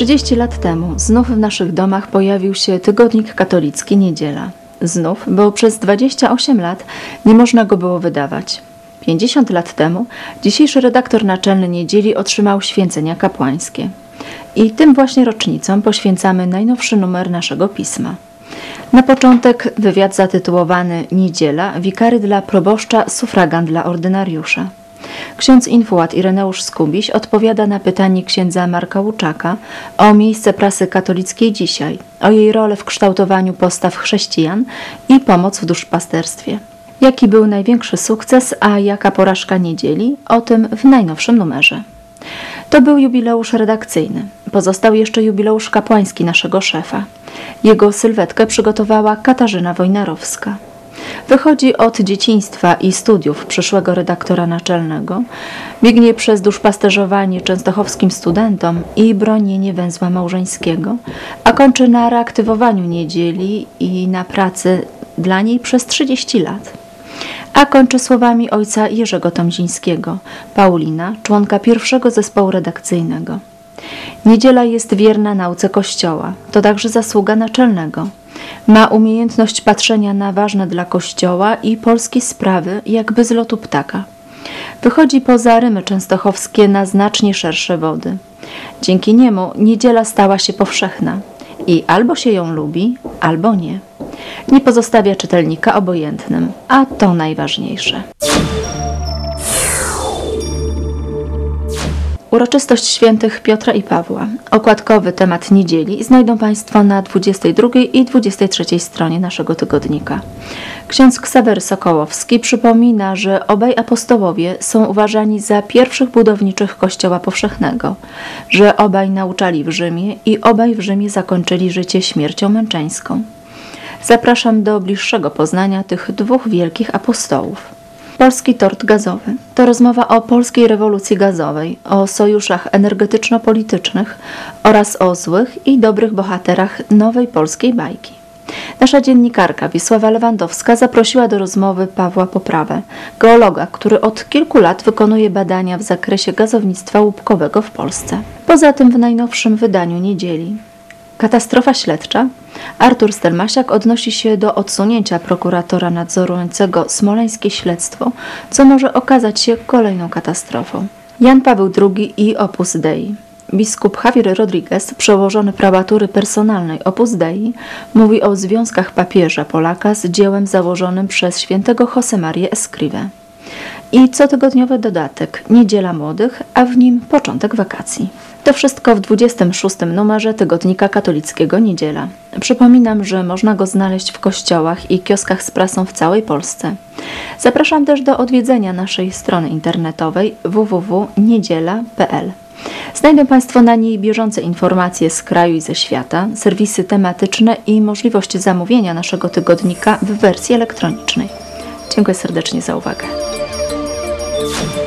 30 lat temu znów w naszych domach pojawił się tygodnik katolicki Niedziela. Znów, bo przez 28 lat nie można go było wydawać. 50 lat temu dzisiejszy redaktor naczelny Niedzieli otrzymał święcenia kapłańskie. I tym właśnie rocznicom poświęcamy najnowszy numer naszego pisma. Na początek wywiad zatytułowany Niedziela, wikary dla proboszcza, sufragan dla ordynariusza. Ksiądz Infułat Ireneusz Skubiś odpowiada na pytanie księdza Marka Łuczaka o miejsce prasy katolickiej dzisiaj, o jej rolę w kształtowaniu postaw chrześcijan i pomoc w duszpasterstwie. Jaki był największy sukces, a jaka porażka niedzieli? O tym w najnowszym numerze. To był jubileusz redakcyjny. Pozostał jeszcze jubileusz kapłański naszego szefa. Jego sylwetkę przygotowała Katarzyna Wojnarowska. Wychodzi od dzieciństwa i studiów przyszłego redaktora naczelnego, biegnie przez duszpasterzowanie częstochowskim studentom i bronienie węzła małżeńskiego, a kończy na reaktywowaniu niedzieli i na pracy dla niej przez 30 lat a kończy słowami ojca Jerzego Tomzińskiego, Paulina, członka pierwszego zespołu redakcyjnego. Niedziela jest wierna nauce Kościoła, to także zasługa naczelnego. Ma umiejętność patrzenia na ważne dla Kościoła i polskie sprawy jakby z lotu ptaka. Wychodzi poza rymy częstochowskie na znacznie szersze wody. Dzięki niemu niedziela stała się powszechna i albo się ją lubi, albo nie. Nie pozostawia czytelnika obojętnym, a to najważniejsze. Uroczystość świętych Piotra i Pawła. Okładkowy temat niedzieli znajdą Państwo na 22 i 23 stronie naszego tygodnika. Ksiądz Ksawery Sokołowski przypomina, że obaj apostołowie są uważani za pierwszych budowniczych Kościoła Powszechnego, że obaj nauczali w Rzymie i obaj w Rzymie zakończyli życie śmiercią męczeńską. Zapraszam do bliższego poznania tych dwóch wielkich apostołów. Polski tort gazowy to rozmowa o polskiej rewolucji gazowej, o sojuszach energetyczno-politycznych oraz o złych i dobrych bohaterach nowej polskiej bajki. Nasza dziennikarka Wisława Lewandowska zaprosiła do rozmowy Pawła Poprawę, geologa, który od kilku lat wykonuje badania w zakresie gazownictwa łupkowego w Polsce. Poza tym w najnowszym wydaniu niedzieli Katastrofa śledcza. Artur Stelmasiak odnosi się do odsunięcia prokuratora nadzorującego smoleńskie śledztwo, co może okazać się kolejną katastrofą. Jan Paweł II i Opus Dei. Biskup Javier Rodriguez, przełożony prabatury personalnej Opus Dei, mówi o związkach papieża Polaka z dziełem założonym przez świętego Josemarię Escrivę. I cotygodniowy dodatek Niedziela Młodych, a w nim początek wakacji. To wszystko w 26 numerze tygodnika katolickiego Niedziela. Przypominam, że można go znaleźć w kościołach i kioskach z prasą w całej Polsce. Zapraszam też do odwiedzenia naszej strony internetowej www.niedziela.pl. Znajdą Państwo na niej bieżące informacje z kraju i ze świata, serwisy tematyczne i możliwość zamówienia naszego tygodnika w wersji elektronicznej. Dziękuję serdecznie za uwagę. Thank you.